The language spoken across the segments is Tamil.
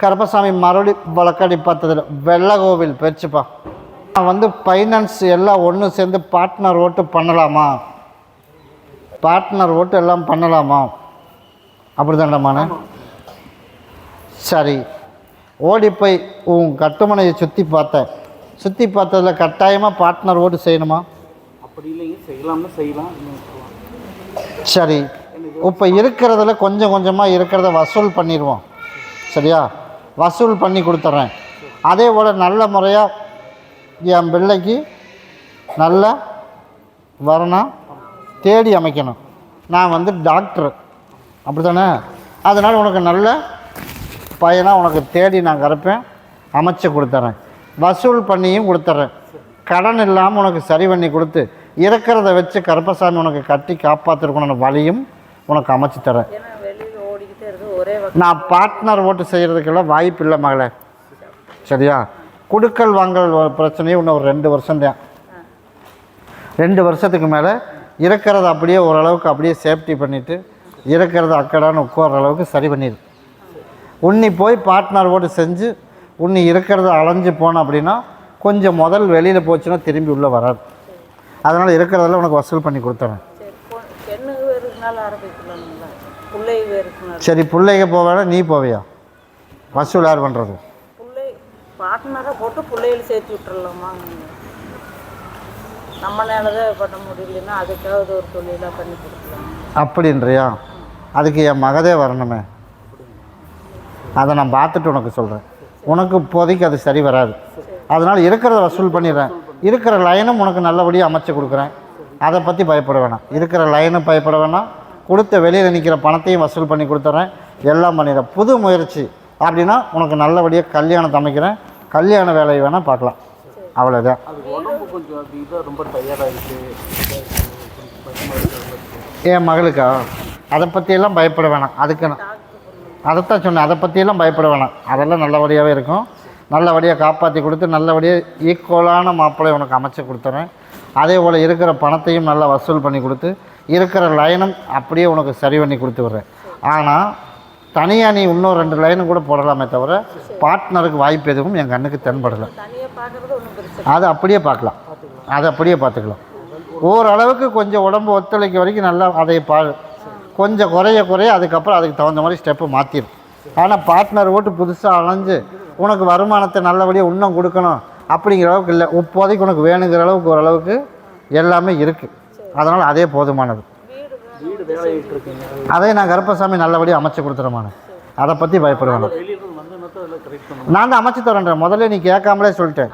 கருப்பசாமி மறுபடி வழக்கடி பார்த்ததில் வெள்ளை கோவில் போயிடுச்சுப்பா நான் வந்து ஃபைனான்ஸ் எல்லாம் ஒன்று சேர்ந்து பார்ட்னர் ஓட்டு பண்ணலாமா? பார்ட்னர் ஓட்டு எல்லாம் பண்ணலாமா? அப்படி தாண்டம்மாண்ணே சரி. ஓடி போய் உன் கட்டுமனையை சுற்றி பார்த்தேன். சுற்றி பார்த்ததில் கட்டாயமாக பார்ட்னர் ஓட்டு செய்யணுமா? அப்படி இல்லைங்க செய்யலாம்னா செய்யலாம். சரி. இப்போ இருக்கிறதுல கொஞ்சம் கொஞ்சமாக இருக்கிறத வசூல் பண்ணிடுவோம். சரியா? வசூல் பண்ணி கொடுத்துட்றேன். அதே போல் நல்ல முறையாக என் பிள்ளைக்கு நல்ல வரணும் தேடி அமைக்கணும். நான் வந்து டாக்டர் அப்படி தானே அதனால் உனக்கு நல்ல பையனாக உனக்கு தேடி நான் கறப்பேன் அமைச்சு கொடுத்துட்றேன். வசூல் பண்ணியும் கொடுத்துட்றேன். கடன் இல்லாமல் உனக்கு சரி பண்ணி கொடுத்து இருக்கிறத வச்சு கருப்பசாமி உனக்கு கட்டி காப்பாற்றிருக்கணும் வழியும் உனக்கு அமைச்சு தரேன் ஏன்னா வெளியில் ஓடிக்கிட்டே இருக்கு ஒரே வகை நான் பார்ட்னர் ஓட்டு செய்கிறதுக்கெல்லாம் வாய்ப்பு இல்லை மகளே. சரியா? குடுக்கல் வாங்கல் பிரச்சனையும் இன்னும் ஒரு ரெண்டு வருஷம் தான். ரெண்டு வருஷத்துக்கு மேலே இருக்கிறத அப்படியே ஓரளவுக்கு அப்படியே சேஃப்டி பண்ணிவிட்டு இருக்கிறத அக்கடான்னு உட்கார்ற அளவுக்கு சரி பண்ணிடு. உன்னி போய் பார்ட்னர் ஓட்டு செஞ்சு உன்னி இருக்கிறத அலைஞ்சு போன அப்படின்னா கொஞ்சம் முதல் வெளியில் போச்சுன்னா திரும்பி உள்ளே வராது. அதனால் இருக்கிறதெல்லாம் உனக்கு வசூல் பண்ணி கொடுத்துறேன் சரி பொ- பெண்ணு வேறுக்குனால ஆரம்பிக்கலாங்களா வேறுக்குனால சரி பிள்ளைங்க போவேனா நீ போவியா? வசூல் யார் பண்ணுறது பிள்ளை பார்ட்னராக போட்டு பிள்ளைகள் சேர்த்து விட்டுறலாமா? நம்மளால தான் பண்ண முடியலன்னா அதுக்காவது ஒரு தொழிலாக பண்ணி கொடுக்கலாம். அப்படின்றியா? அதுக்கு என் மகதே வரணுமே. அதை நான் பார்த்துட்டு உனக்கு சொல்கிறேன் உனக்கு இப்போதைக்கு அது சரி வராது. அதனால் இருக்கிறத வசூல் பண்ணிடுறேன். இருக்கிற லைனும் உனக்கு நல்லபடியாக அமைச்சு கொடுக்குறேன். அதை பற்றி பயப்பட வேணாம். இருக்கிற லைனும் பயப்பட வேணாம். கொடுத்த வெளியில் நிற்கிற பணத்தையும் வசூல் பண்ணி கொடுத்துட்றேன் எல்லாம் பண்ணிடுறேன். புது முயற்சி. அப்படின்னா உனக்கு நல்லபடியாக கல்யாணத்தை அமைக்கிறேன். கல்யாண வேலையை வேணால் பார்க்கலாம். அவ்வளோதான் என் மகளுக்கா? அதை பற்றியெல்லாம் பயப்பட வேணாம். அதுக்கு நான் அதைத்தான் சொன்னேன். அதை பற்றியெல்லாம் பயப்பட வேணாம். அதெல்லாம் நல்லபடியாகவே இருக்கும். நல்லபடியாக காப்பாற்றி கொடுத்து நல்லபடியாக ஈக்குவலான மாப்பிள்ளை உனக்கு அமைச்சு கொடுத்துறேன். அதே போல் இருக்கிற பணத்தையும் நல்லா வசூல் பண்ணி கொடுத்து இருக்கிற லைனும் அப்படியே உனக்கு சரி பண்ணி கொடுத்து விட்றேன். ஆனால் தனியாக நீ இன்னும் ரெண்டு லைனும் கூட போடலாமே தவிர பார்ட்னருக்கு வாய்ப்பு எதுவும் என் கண்ணுக்கு தென்படலை. அதை அப்படியே பார்க்கலாம். அதை அப்படியே பார்த்துக்கலாம். ஓரளவுக்கு கொஞ்சம் உடம்பு ஒத்துழைக்க வரைக்கும் நல்லா அதை பா கொஞ்சம் குறைய குறைய அதுக்கப்புறம் அதுக்கு தகுந்த மாதிரி ஸ்டெப்பு மாற்றிடும் ஆனால் பார்ட்னர் ஓட்டு புதுசாக அலைஞ்சு உனக்கு வருமானத்தை நல்லபடியாக இன்னும் கொடுக்கணும் அப்படிங்கிற அளவுக்கு இல்லை. இப்போதைக்கு உனக்கு வேணுங்கிற அளவுக்கு ஓரளவுக்கு எல்லாமே இருக்குது அதனால் அதே போதுமானது. அதை நான் கருப்பசாமி நல்லபடியாக அமைச்சு கொடுத்துறேன் அதை பற்றி பயப்பட வேணாம் வெளியில வந்து மட்டும் அதில் கரெக்ட் பண்ணணும் நான் தான் அமைச்சு தரேன் முதல்ல நீ கேட்காமலே சொல்லிட்டேன்.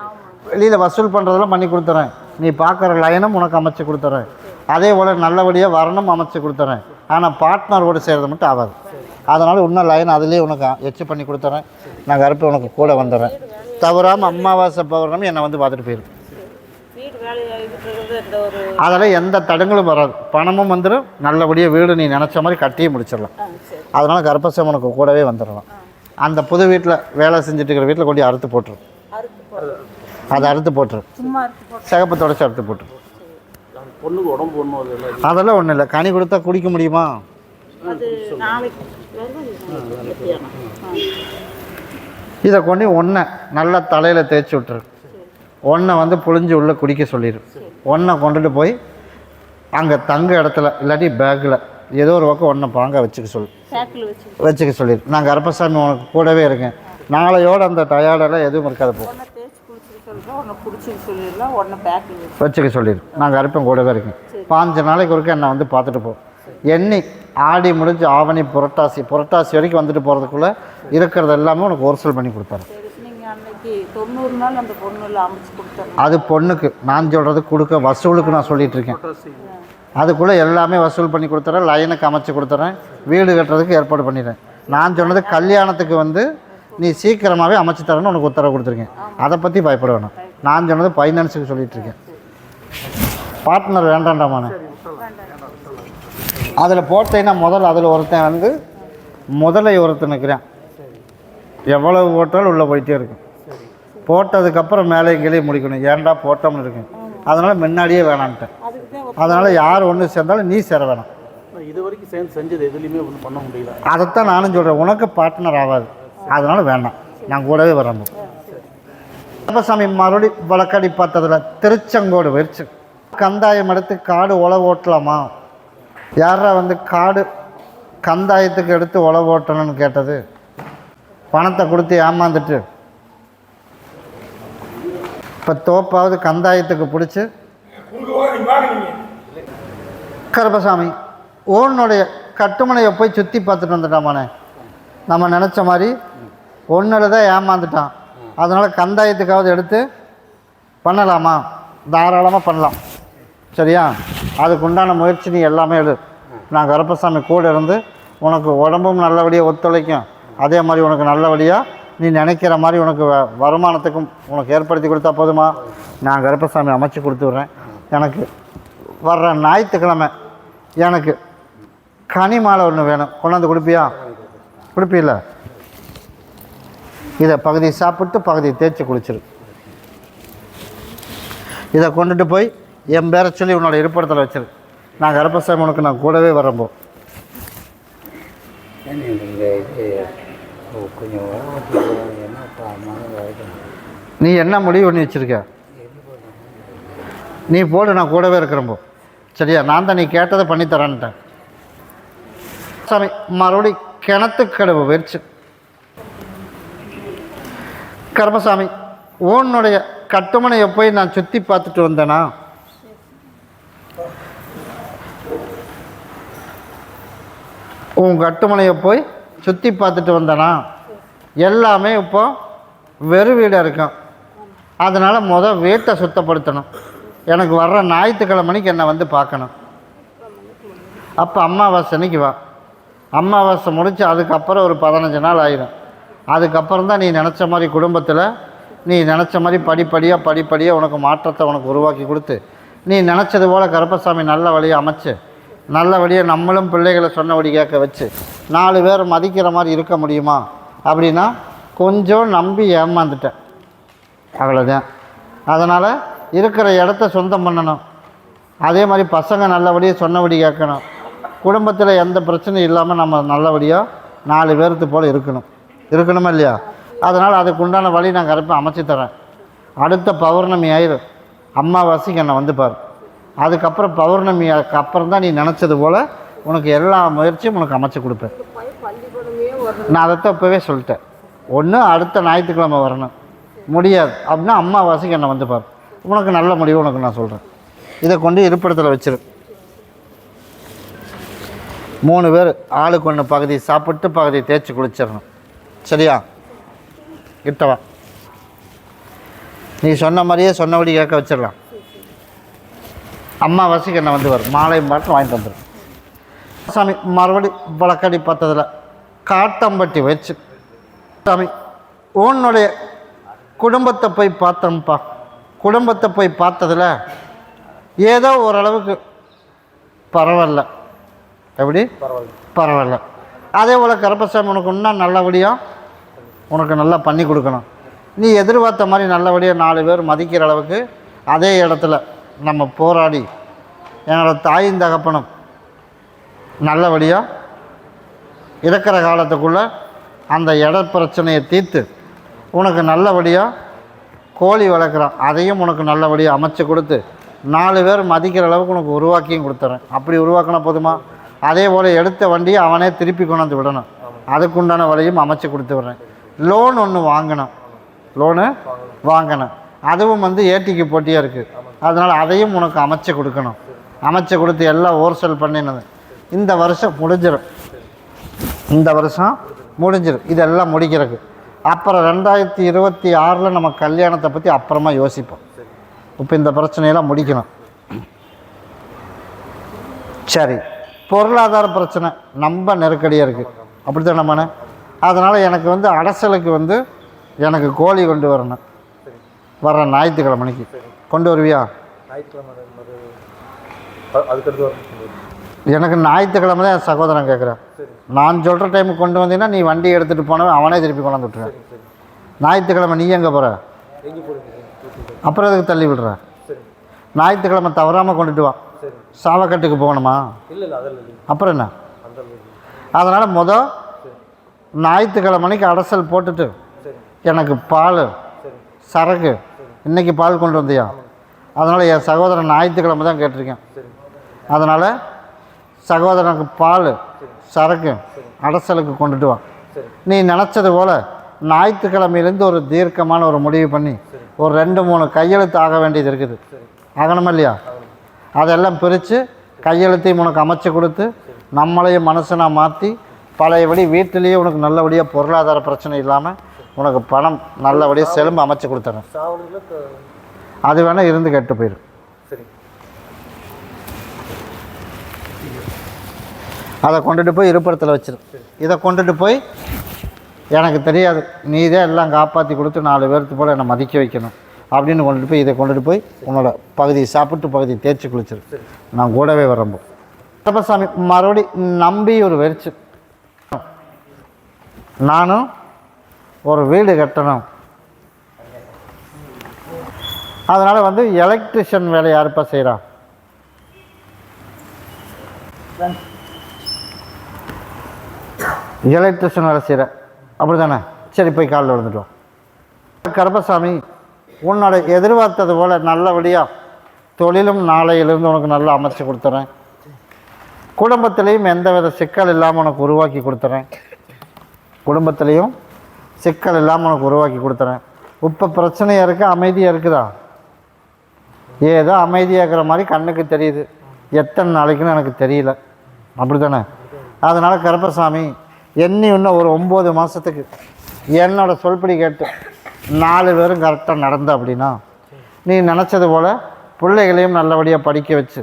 வெளியில் வசூல் பண்ணுறதெல்லாம் பண்ணி கொடுத்துறேன். நீ பார்க்குற லைனும் உனக்கு அமைச்சு கொடுத்துறேன். அதே போல் நல்லபடியாக வரணும் அமைச்சு கொடுத்துறேன். ஆனால் பார்ட்னரோடு செய்கிறது மட்டும் ஆகாது. அதனால் இன்னும் லைன் அதுலேயே உனக்கு எச்சு பண்ணி கொடுத்துறேன். நான் கருப்பு உனக்கு கூட வந்துடுறேன். தவறாமல் அமாவாசை பௌர்ணமி என்னை வந்து பார்த்துட்டு போயிடும் வீடு வேலையாகிட்டு இருக்கிறது இந்த ஒரு அதெல்லாம் எந்த தடங்களும் வராது. பணமும் வந்துடும் நல்லபடியாக வீடு நீ நினச்ச மாதிரி கட்டியே முடிச்சிடலாம். அதனால் கருப்பசாமி உனக்கு கூடவே வந்துடலாம். அந்த புது வீட்டில் வேலை செஞ்சுட்டு இருக்கிற வீட்டில் கொண்டு அறுத்து போட்டுரும் அதை அறுத்து போட்டுரு. சும்மா அறுத்து போட்டு சிகப்பு தொடச்சி அறுத்து போட்டுரு. அந்த பொண்ணுக்கு உடம்பு ஒன்றும் அதில் அதெல்லாம் ஒன்றும் இல்லை. கனி கொடுத்தா குடிக்க முடியுமா? இதை கொண்டு ஒன்றை நல்லா தலையில் தேய்ச்சி விட்டுரு. ஒன்றை வந்து புழிஞ்சு உள்ளே குடிக்க சொல்லிடு. ஒன்றை கொண்டுட்டு போய் அங்கே தங்க இடத்துல இல்லாட்டி பேக்கில் ஏதோ ஒரு பக்கம் ஒன்றை பாங்க வச்சுக்க சொல்லு. வச்சுக்க சொல்லிடு. நான் கருப்பசாமி உனக்கு கூடவே இருக்கேன். நாளையோட அந்த டயர்டெல்லாம் எதுவும் இருக்காது போ. வச்சுக்க சொல்லிடு. நான் கருப்பன் கூடவே இருக்கேன். பாஞ்சு நாளைக்கு ஒருக்க என்னை வந்து பார்த்துட்டு போ. எண்ணி ஆடி முடிஞ்சு ஆவணி புரட்டாசி புரட்டாசி வரைக்கும் வந்துட்டு போகிறதுக்குள்ளே இருக்கிறது எல்லாமே உனக்கு ஒரிசல் பண்ணி கொடுத்தாரு தொண்ணூறு நாள் அந்த பொண்ணுல அமைச்சு கொடுத்துறேன் அது பொண்ணுக்கு. நான் சொல்கிறது கொடுக்க வசூலுக்கு நான் சொல்லிட்டு இருக்கேன். அதுக்குள்ளே எல்லாமே வசூல் பண்ணி கொடுத்துறேன் லைனுக்கு அமைச்சு கொடுத்துறேன் வீடு கட்டுறதுக்கு ஏற்பாடு பண்ணிடுறேன். நான் சொன்னது கல்யாணத்துக்கு வந்து நீ சீக்கிரமாகவே அமைச்சு தரேன்னு உனக்கு உத்தரவு கொடுத்துருக்கேன். அதை பற்றி பயப்பட வேணாம். நான் சொன்னது ஃபைனான்ஸுக்கு சொல்லிட்டு இருக்கேன். பார்ட்னர் வேண்டாண்டாமாண்ணே அதில் போட்டேன்னா முதல் அதில் ஒருத்தன் வந்து முதலை ஒருத்தன் நிற்கிறேன் எவ்வளவு போட்டாலும் உள்ளே போயிட்டே இருக்கும். போட்டதுக்கப்புறம் மேலே கீழே முடிக்கணும். ஏன்டா போட்டோம்னு இருக்கும் அதனால் முன்னாடியே வேணான்ட்டேன் அதனால் யார் ஒன்று சேர்ந்தாலும் நீ சேர வேணாம். இது வரைக்கும் சேர்ந்து செஞ்சது எதுலையுமே ஒன்றும் பண்ண முடியல. அதைத்தான் நானும் சொல்கிறேன் உனக்கு பார்ட்னர் ஆகாது. அதனால் வேண்டாம் நான் கூடவே வரணும் கருப்பசாமி மறுபடி வழக்கடி பார்த்ததில் திருச்செங்கோடு போயிடுச்சு கந்தாயம் எடுத்து காடு உழவு ஓட்டலாமா? யாரா வந்து காடு கந்தாயத்துக்கு எடுத்து உழவு ஓட்டணும்னு கேட்டது? பணத்தை கொடுத்து ஏமாந்துட்டு இப்போ தோப்பாவது கந்தாயத்துக்கு பிடிச்சி கருப்பசாமி ஓனுடைய கட்டுமனையை போய் சுற்றி பார்த்துட்டு வந்துட்டாமானே. நம்ம நினச்ச மாதிரி ஒன்றில் தான் ஏமாந்துட்டான். அதனால் கந்தாயத்துக்காவது எடுத்து பண்ணலாமா? தாராளமாக பண்ணலாம். சரியா? அதுக்கு உண்டான முயற்சி நீ எல்லாமே எடு. நான் கருப்பசாமி கூட இருந்து உனக்கு உடம்பும் நல்லபடியாக ஒத்துழைக்கும். அதே மாதிரி உனக்கு நல்லபடியாக நீ நினைக்கிற மாதிரி உனக்கு வ- வருமானத்துக்கும் உனக்கு ஏற்படுத்தி கொடுத்தா போதுமா? நான் கருப்பசாமி அமைச்சு கொடுத்து விட்றேன் எனக்கு வர்ற ஞாயிற்றுக்கிழமை எனக்கு கனி மாலை ஒன்று வேணும். கொண்டாந்து கொடுப்பியா? கொடுப்பீல்ல. இதை பகுதி சாப்பிட்டு பகுதி தேய்ச்சி குளிச்சிரு. இதை கொண்டுட்டு போய் என் பேரை சொல்லி உன்னோட இருப்பிடத்தில் வச்சிரு. நான் கருப்பசாமி உனக்கு நான் கூடவே வரம்போ கொஞ்சம் நீ என்ன முடிவு பண்ணி வச்சிருக்க? நீ போடு நான் கூடவே இருக்கிறம்போ சரியா? நான் தான் நீ கேட்டதை பண்ணித்தரேன்ட்டேன் சாமி மறுபடி கிணத்துக்கடவு வெறிச்சு. கர்மசாமி உன்னுடைய கட்டுமனையை போய் நான் சுற்றி பார்த்துட்டு வந்தேனா? உன் கட்டுமனையை போய் சுற்றி பார்த்துட்டு வந்தனா எல்லாமே இப்போ வெறு வீடாக இருக்கும். அதனால் முதல் வீட்டை சுத்தப்படுத்தணும். எனக்கு வர்ற ஞாயிற்றுக்கிழமைக்கு என்னை வந்து பார்க்கணும். அப்போ அமாவாசை அன்னைக்கு வா. அமாவாசை முடித்து அதுக்கப்புறம் ஒரு பதினஞ்சு நாள் ஆயிரும். அதுக்கப்புறம் தான் நீ நினச்ச மாதிரி குடும்பத்தில் நீ நினச்ச மாதிரி படிப்படியாக படிப்படியாக உனக்கு மாற்றத்தை உனக்கு உருவாக்கி கொடுத்து நீ நினச்சது போல் கருப்பசாமி நல்ல வழியை அமைச்சு நல்லபடியாக நம்மளும் பிள்ளைகளை சொன்னபடி கேட்க வச்சு நாலு பேர் மதிக்கிற மாதிரி இருக்க முடியுமா? அப்படின்னா கொஞ்சம் நம்பி ஏமாந்துட்டேன். அவ்வளோதான் அதனால் இருக்கிற இடத்த சொந்தம் பண்ணணும். அதே மாதிரி பசங்க நல்லபடியாக சொன்னபடி கேட்கணும். குடும்பத்தில் எந்த பிரச்சனையும் இல்லாமல் நம்ம நல்லபடியாக நாலு பேர்த்து போல் இருக்கணும். இருக்கணுமா இல்லையா? அதனால் அதுக்கு உண்டான வழி நான் கரெக்டாக அமைச்சு தரேன். அடுத்த பௌர்ணமி ஆயிரும். அம்மாவாசைக்கு என்னை வந்து பாரு. அதுக்கப்புறம் பௌர்ணமி அப்புறம் தான் நீ நினச்சது போல் உனக்கு எல்லா முயற்சியும் உனக்கு அமைச்சு கொடுப்பேன். நான் அதைத்தான் இப்போவே சொல்லிட்டேன். ஒன்று அடுத்த ஞாயிற்றுக்கிழமை வரணும். முடியாது. அப்படின்னா அம்மாவாசைக்கு என்னை வந்து பாரு. உனக்கு நல்ல முடிவு உனக்கு நான் சொல்கிறேன் இதை கொண்டு இருப்பிடத்தில் வச்சிரு. மூணு பேர் ஆளுக்கு ஒன்று பகுதி சாப்பிட்டு பகுதி தேய்ச்சி குளிச்சிடணும். சரியா? கிட்டவா நீ சொன்ன மாதிரியே சொன்னபடி கேட்க வச்சிடலாம். அம்மாவாசைக்கு என்ன வந்து வரும் மாலையும் பாட்டில் வாங்கிட்டு வந்துடும் சாமி மறுபடி வழக்கடி பார்த்ததில் காட்டம்பட்டி வச்சு. சாமி உன்னுடைய குடும்பத்தை போய் பார்த்தோம்ப்பா குடும்பத்தை போய் பார்த்ததில் ஏதோ ஓரளவுக்கு பரவாயில்ல. எப்படி? பரவாயில்ல. அதே போல் கருப்பசாமி உனக்கு இன்னும் நல்லபடியாக உனக்கு நல்லா பண்ணி கொடுக்கணும். நீ எதிர்பார்த்த மாதிரி நல்லபடியாக நாலு பேர் மதிக்கிற அளவுக்கு அதே இடத்துல நம்ம போராடி என்னோடய தாயின் தகப்பனும் நல்லபடியாக இருக்கிற காலத்துக்குள்ளே அந்த இட பிரச்சனையை தீர்த்து உனக்கு நல்லபடியாக கோழி வளர்க்குறான். அதையும் உனக்கு நல்லபடியாக அமைச்சு கொடுத்து நாலு பேர் மதிக்கிற அளவுக்கு உனக்கு உருவாக்கியும் கொடுத்துறேன். அப்படி உருவாக்கினா போதுமா? அதே போல் எடுத்த வண்டியை அவனே திருப்பி கொண்டாந்து விடணும். அதுக்குண்டான வழியும் அமைச்சு கொடுத்து விடுறேன். லோன் ஒன்று வாங்கணும். லோனு வாங்கணும். அதுவும் வந்து ஏடிக்கு போட்டியாக இருக்குது அதனால் அதையும் உனக்கு அமைச்சு கொடுக்கணும். அமைச்சு கொடுத்து எல்லாம் ஓர்சல் பண்ணினது. இந்த வருஷம் முடிஞ்சிடும் இந்த வருஷம் முடிஞ்சிடும் இதெல்லாம் முடிக்கிறதுக்கு. அப்புறம் ரெண்டாயிரத்தி இருபத்தி ஆறில் நம்ம கல்யாணத்தை பற்றி அப்புறமா யோசிப்போம். இப்போ இந்த பிரச்சனையெல்லாம் முடிக்கணும். சரி. பொருளாதார பிரச்சனை ரொம்ப நெருக்கடியாக இருக்குது அப்படி தானே மன அதனால் எனக்கு வந்து அடசலுக்கு வந்து எனக்கு கோழி கொண்டு வரணும். வர்ற ஞாயிற்றுக்கிழமைக்கு. கொண்டு வருவியா? அதுக்கடுத்து எனக்கு ஞாயிற்றுக்கிழமை தான் என் சகோதரன் கேட்குறேன் நான் சொல்கிற டைமுக்கு கொண்டு வந்தீங்கன்னா நீ வண்டி எடுத்துகிட்டு போனவன் அவனே திருப்பி கொண்டாந்து விட்டுருவேன். ஞாயிற்றுக்கிழமை நீ எங்கே போகிற அப்புறம் எதுக்கு தள்ளி விடுற? ஞாயிற்றுக்கிழமை தவறாமல் கொண்டுட்டு வா. சாவக்கட்டுக்கு போகணுமா? அப்புறம் என்ன? அதனால் முத ஞாயிற்றுக்கிழமைக்கு அடசல் போட்டுட்டு எனக்கு பால் சரி. சரக்கு இன்னைக்கு பால் கொண்டு வந்தியா? அதனால் என் சகோதரன் ஞாயிற்றுக்கிழமை தான் கேட்டிருக்கேன். அதனால் சகோதரனுக்கு பால் சரக்கு அடசலுக்கு கொண்டுட்டு வா. நீ நினச்சது போல் ஞாயிற்றுக்கிழமையிலேருந்து ஒரு தீர்க்கமான ஒரு முடிவு பண்ணி ஒரு ரெண்டு மூணு கையெழுத்து ஆக வேண்டியது இருக்குது. ஆகணுமா இல்லையா? அதெல்லாம் பிரித்து கையெழுத்தையும் உனக்கு அமைச்சு கொடுத்து நம்மளையும் மனசனாக மாற்றி பழையபடி வீட்டிலேயே உனக்கு நல்லபடியாக பொருளாதார பிரச்சனை இல்லாமல் உனக்கு பணம் நல்லபடியாக செலும்பு அமைச்சு கொடுத்துறேன். அது வேணால் இருந்து கெட்டு போயிடும் அதை கொண்டுட்டு போய் இருப்பிடத்தில் வச்சிரு. இதை கொண்டுட்டு போய் எனக்கு தெரியாது. நீ இதே எல்லாம் காப்பாற்றி கொடுத்து நாலு பேர்த்து போல் என்னை மதிக்க வைக்கணும். அப்படின்னு கொண்டுட்டு போய் இதை கொண்டுட்டு போய் உன்னோட பகுதியை சாப்பிட்டு பகுதியை தேய்ச்சி குளிச்சிரு. நான் கூடவே வரம்போ கருப்பசாமி மறுபடி நம்பி ஒரு வெறிச்சு. நானும் ஒரு வீடு கட்டணும். அதனால் வந்து எலக்ட்ரிஷியன் வேலை யாருப்பா செய்கிறா எலக்ட்ரிஷியன் வேலை செய்கிற அப்படி தானே சரி போய் காலில் விழுந்துட்டோம் வா. கருப்பசாமி உன்னோட எதிர்பார்த்தது போல் நல்லபடியாக தொழிலும் நாளையிலிருந்து உனக்கு நல்லா அமைச்சு கொடுத்துறேன். குடும்பத்திலையும் எந்தவித சிக்கல் இல்லாமல் உனக்கு உருவாக்கி கொடுத்துறேன். குடும்பத்திலையும் சிக்கல் இல்லாமல் உனக்கு உருவாக்கி கொடுத்துறேன். இப்போ பிரச்சனையாக இருக்கா அமைதியாக இருக்குதா? ஏதோ அமைதியாக இருக்கிற மாதிரி கண்ணுக்கு தெரியுது. எத்தனை நாளைக்குன்னு எனக்கு தெரியல. அப்படி தானே அதனால் கருப்பசாமி என்னி இன்னும் ஒரு ஒம்பது மாதத்துக்கு என்னோடய சொல்படி கேட்டு நாலு பேரும் கரெக்டாக நடந்த அப்படின்னா நீ நினச்சது போல் பிள்ளைகளையும் நல்லபடியாக படிக்க வச்சு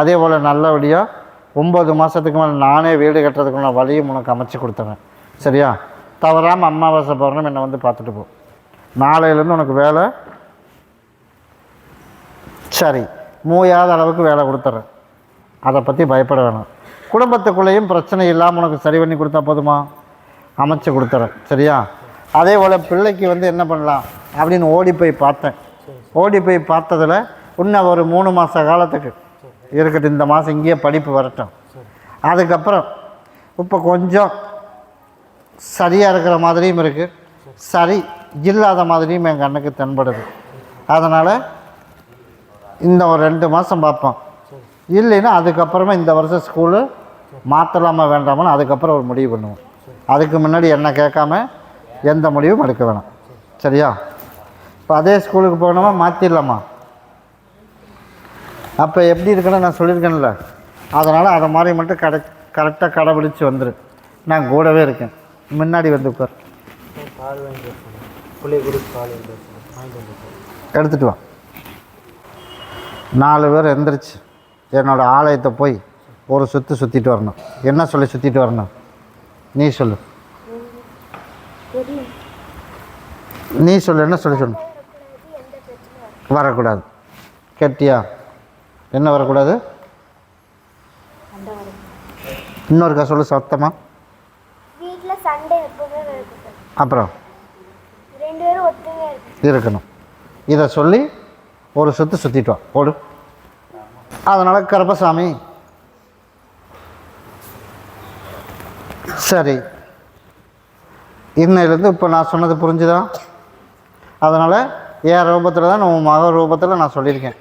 அதே போல் நல்லபடியாக ஒம்பது மாதத்துக்கு மேலே நானே வீடு கட்டுறதுக்குள்ள வழியும் உனக்கு அமைச்சு கொடுத்துறேன். சரியா? தவறாமல் அமாவாசை பௌர்ணமி என்னை வந்து பார்த்துட்டு போ. நாளையிலேருந்து உனக்கு வேலை சரி மூயாத அளவுக்கு வேலை கொடுத்துட்றேன் அதை பற்றி பயப்பட வேணாம். குடும்பத்துக்குள்ளேயும் பிரச்சனை இல்லாமல் உனக்கு சரி பண்ணி கொடுத்தா போதுமா? அமைச்சு கொடுத்துறேன். சரியா? அதே போல் பிள்ளைக்கு வந்து என்ன பண்ணலாம்? அப்படின்னு ஓடி போய் பார்த்தேன். ஓடி போய் பார்த்ததில் இன்னும் ஒரு மூணு மாத காலத்துக்கு இருக்கட்டும். இந்த மாதம் இங்கேயே படிப்பு வரட்டும். அதுக்கப்புறம் இப்போ கொஞ்சம் சரியாக இருக்கிற மாதிரியும் இருக்குது சரி இல்லாத மாதிரியும் என் கண்ணுக்கு தென்படுது. அதனால் இந்த ஒரு ரெண்டு மாதம் பார்ப்போம். இல்லைன்னா அதுக்கப்புறமா இந்த வருஷம் ஸ்கூலு மாற்றலாமா வேண்டாமான்னு அதுக்கப்புறம் ஒரு முடிவு பண்ணுவோம். அதுக்கு முன்னாடி என்ன கேட்காம எந்த முடிவும் எடுக்க வேணாம். சரியா? இப்போ அதே ஸ்கூலுக்கு போகணுமா மாற்றிடலாமா அப்போ எப்படி இருக்குன்னு நான் சொல்லியிருக்கேன்ல. அதனால் அதை மாதிரி மட்டும் கடை கரெக்டாக கடைபிடிச்சி வந்துரு. நான் கூடவே இருக்கேன். முன்னாடி வந்து உட்கார். எடுத்துகிட்டு வா. நாலு பேர் எந்திரிச்சு என்னோடய ஆலயத்தை போய் ஒரு சுற்று சுற்றிட்டு வரணும். என்ன சொல்லி சுற்றிட்டு வரணும்? நீ சொல்லு. நீ சொல்லு என்ன சொல்லி சொல்லணும் வரக்கூடாது. கேட்டியா? என்ன வரக்கூடாது? இன்னொருக்கா சொல்லு சத்தமா. வீட்டில் சண்டை எப்பவுமே இருக்குது அப்புறம்? இருக்கணும். இதை சொல்லி ஒரு சுற்று சுற்றிட்டு வா. ஓடு அதனால் கருப்பசாமி சரி. இன்னையிலேருந்து இப்போ நான் சொன்னது புரிஞ்சுதா? அதனால் என் ரூபத்தில் தான் உன் மக ரூபத்தில் நான் சொல்லியிருக்கேன்.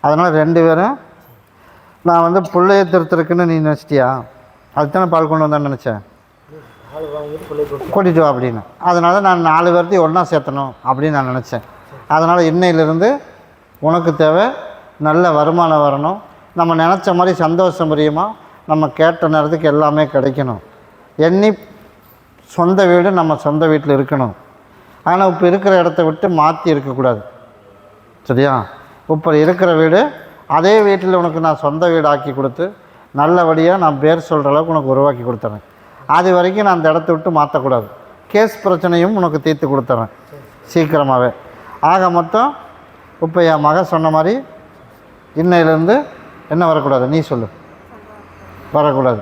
அதனால் ரெண்டு பேரும் நான் வந்து பிள்ளைய திருத்திருக்குன்னு நீ நினச்சிட்டியா? அதுதானே பால் கொண்டு வந்தான்னு நினச்சேன். கூட்டிகிட்டு வா அப்படின்னு. அதனால் நான் நாலு பேர்த்தையும் ஒன்றா சேர்த்தணும் அப்படின்னு நான் நினச்சேன். அதனால் இன்னையிலேருந்து உனக்கு தேவை நல்ல வருமானம் வரணும். நம்ம நினச்ச மாதிரி சந்தோஷம் புரியுமா? நம்ம கேட்ட நேரத்துக்கு எல்லாமே கிடைக்கணும். எண்ணி சொந்த வீடு நம்ம சொந்த வீட்டில் இருக்கணும். ஆனால் இப்போ இருக்கிற இடத்த விட்டு மாற்றி இருக்கக்கூடாது. சரியா? இப்போ இருக்கிற வீடு அதே வீட்டில் உனக்கு நான் சொந்த வீடு ஆக்கி கொடுத்து நல்லபடியாக நான் பேர் சொல்கிற அளவுக்கு உனக்கு உருவாக்கி கொடுத்துறேன். அது வரைக்கும் நான் அந்த இடத்த விட்டு மாற்றக்கூடாது. கேஸ் பிரச்சனையும் உனக்கு தீர்த்து கொடுத்துறேன். சீக்கிரமாகவே ஆக மொத்தம் இப்போ என் மகன் சொன்ன மாதிரி இன்னையிலேருந்து என்ன வரக்கூடாது? நீ சொல்லு. வரக்கூடாது.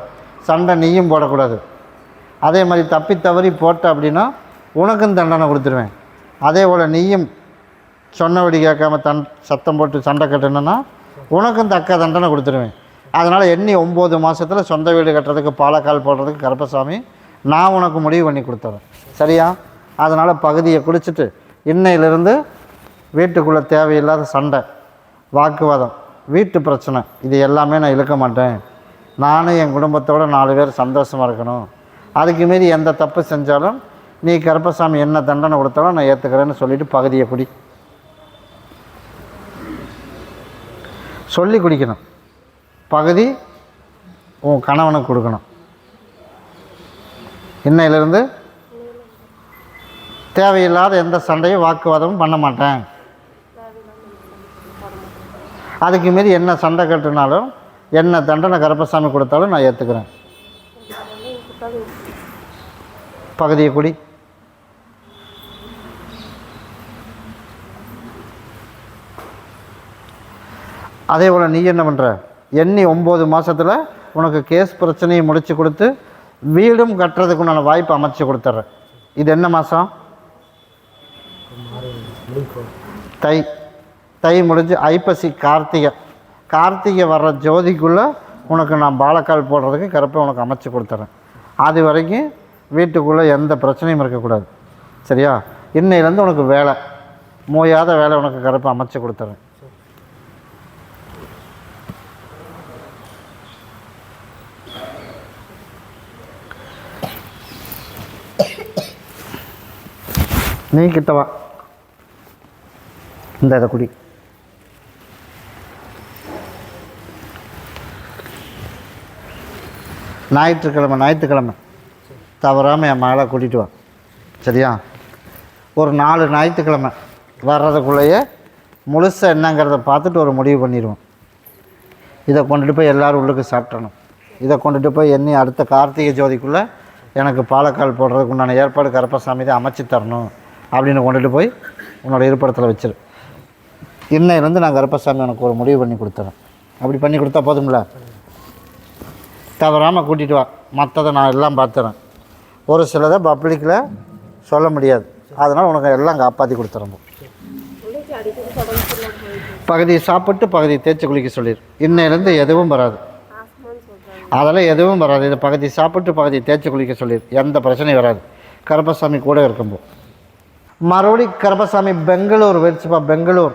சண்டை நீயும் போடக்கூடாது. அதே மாதிரி தப்பி தவறி போட்ட அப்படின்னா உனக்கும் தண்டனை கொடுத்துருவேன். அதே போல் நீயும் சொன்னபடி கேட்காம தன் சத்தம் போட்டு சண்டை கட்டணுன்னா உனக்கும் தக்க தண்டனை கொடுத்துருவேன். அதனால் எண்ணி ஒம்பது மாதத்தில் சொந்த வீடு கட்டுறதுக்கு பாலக்கால் போடுறதுக்கு கருப்பசாமி நான் உனக்கு முடிவு பண்ணி கொடுத்துறேன். சரியா? அதனால் பகுதியை குடிச்சிட்டு இன்னையிலிருந்து வீட்டுக்குள்ளே தேவையில்லாத சண்டை வாக்குவாதம் வீட்டு பிரச்சனை இது எல்லாமே நான் இழுக்க மாட்டேன். நானும் என் குடும்பத்தோடு நாலு பேர் சந்தோஷமாக இருக்கணும். அதுக்கு மீறி எந்த தப்பு செஞ்சாலும் நீ கருப்பசாமி என்ன தண்டனை கொடுத்தாலும் நான் ஏற்றுக்கிறேன்னு சொல்லிட்டு பகுதியை குடி. சொல்லி குடிக்கணும். பகுதி உன் கணவனுக்கு கொடுக்கணும். இன்னையிலிருந்து தேவையில்லாத எந்த சண்டையும் வாக்குவாதமும் பண்ண மாட்டேன். அதுக்கு மீறி என்ன சண்டை கட்டுனாலும் என்ன தண்டனை கருப்பசாமி கொடுத்தாலும் நான் ஏற்றுக்கிறேன் பகுதியை குடி. அதே போல் நீ என்ன பண்ணுற எண்ணி ஒம்பது மாதத்தில் உனக்கு கேஸ் பிரச்சனையை முடித்து கொடுத்து வீடும் கட்டுறதுக்கு உண்டான வாய்ப்பு அமைச்சு கொடுத்துட்றேன் இது என்ன மாதம் தை. தை முடிஞ்சு ஐப்பசி கார்த்திகை. கார்த்திகை வர்ற ஜோதிக்குள்ளே உனக்கு நான் பாலக்கால் போடுறதுக்கு கருப்பை உனக்கு அமைச்சு கொடுத்துட்றேன் அது வரைக்கும் வீட்டுக்குள்ளே எந்த பிரச்சனையும் இருக்கக்கூடாது. சரியா? இன்னையிலேருந்து உனக்கு வேலை. மோயாத வேலை உனக்கு கருப்பை அமைச்சு கொடுத்துறேன். நீ கிட்டவா இந்த இதை குடி. ஞாயிற்றுக்கிழமை ஞாயிற்றுக்கிழமை. தவறாமல் என் மகளை கூட்டிகிட்டு வா. சரியா? ஒரு நாலு ஞாயிற்றுக்கிழமை வர்றதுக்குள்ளேயே முழுசாக என்னங்கிறத பார்த்துட்டு ஒரு முடிவு பண்ணிடுவோம். இதை கொண்டுட்டு போய் எல்லோரும் உள்ளுக்கு சாப்பிட்றணும் இதை கொண்டுட்டு போய் எண்ணி அடுத்த கார்த்திகை ஜோதிக்குள்ளே எனக்கு பாலக்கால் போடுறதுக்கு உண்டான ஏற்பாடு கருப்பசாமி தான் அமைச்சு தரணும் அப்படின்னு கொண்டுட்டு போய் உன்னோட இருப்பிடத்தில் வச்சிரு. இன்னையிலேருந்து நான் கருப்பசாமி உனக்கு ஒரு முடிவு பண்ணி கொடுத்துறேன். அப்படி பண்ணி கொடுத்தா போதுங்களா தவறாமல் கூட்டிகிட்டு வா. மற்றதை நான் எல்லாம் பார்த்துறேன். ஒரு சிலதை பப்ளிக்கில் சொல்ல முடியாது. அதனால் உனக்கு எல்லாம் காப்பாற்றி கொடுத்துறேன் பகுதியை சாப்பிட்டு பகுதியை தேய்ச்சி குளிக்க சொல்லிடு இன்னையிலேருந்து எதுவும் வராது. அதெல்லாம் எதுவும் வராது. இது பகுதி சாப்பிட்டு பகுதியை தேய்ச்சி குளிக்க சொல்லிடு எந்த பிரச்சனையும் வராது. கருப்பசாமி கூட இருக்கும்போது மறுபடி கருப்பசாமி பெங்களூர் வச்சுப்பா பெங்களூர்.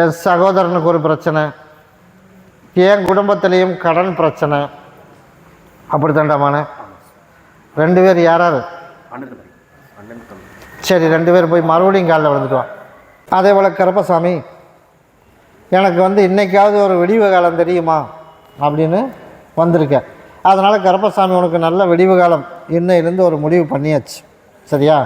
என் சகோதரனுக்கு ஒரு பிரச்சனை. என் குடும்பத்திலையும் கடன் பிரச்சனை. அப்படி தண்டமான ரெண்டு பேர் யாராரு சரி ரெண்டு பேர் போய் மறுபடியும் காலில் விழுந்துட்டு வா. அதே போல் கருப்பசாமி எனக்கு வந்து இன்னைக்காவது ஒரு விடிவு காலம் தெரியுமா? அப்படின்னு வந்திருக்கேன் அதனால் கருப்பசாமி உனக்கு நல்ல விடிவு காலம். இன்னையிலேருந்து ஒரு முடிவு பண்ணியாச்சு. சரியா?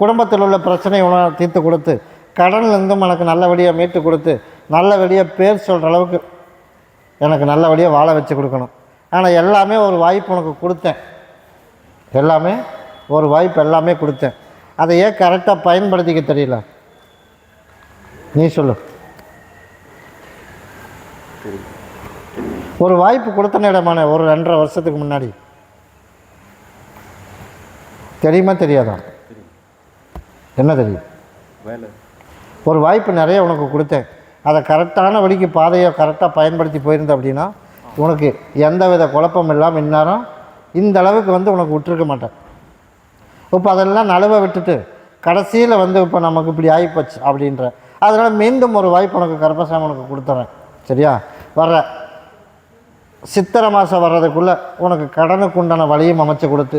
குடும்பத்தில் உள்ள பிரச்சனையை உனக்கு தீர்த்து கொடுத்து கடன்லேருந்தும் எனக்கு நல்லபடியாக மீட்டு கொடுத்து நல்லபடியாக பேர் சொல்கிற அளவுக்கு எனக்கு நல்லபடியாக வாழ வச்சு கொடுக்கணும். ஆனால் எல்லாமே ஒரு வாய்ப்பு உனக்கு கொடுத்தேன். எல்லாமே ஒரு வாய்ப்பு எல்லாமே கொடுத்தேன். அதை ஏன் கரெக்டாக பயன்படுத்திக்க தெரியல? நீ சொல்லு. ஒரு வாய்ப்பு கொடுத்தனேடமான ஒரு ரெண்டரை வருஷத்துக்கு முன்னாடி. தெரியுமா தெரியாதா? என்ன தெரியும்? ஒரு வாய்ப்பு நிறைய உனக்கு கொடுத்தேன். அதை கரெக்டான வழிக்கு பாதையை கரெக்டாக பயன்படுத்தி போயிருந்த அப்படின்னா உனக்கு எந்த வித குழப்பம் இல்லாமல் இந்நேரம் இந்த அளவுக்கு வந்து உனக்கு விட்டுருக்க மாட்டேன். இப்போ அதெல்லாம் நழுவ விட்டுட்டு கடைசியில் வந்து இப்போ நமக்கு இப்படி ஆகிப்போச்சு அப்படின்ற. அதனால் மீண்டும் ஒரு வாய்ப்பு உனக்கு கருப்பசாமி உனக்கு கொடுத்துறேன். சரியா? வர்ற சித்திரை மாதம் வர்றதுக்குள்ளே உனக்கு கடனுக்கு உண்டான வழியும் அமைச்சு கொடுத்து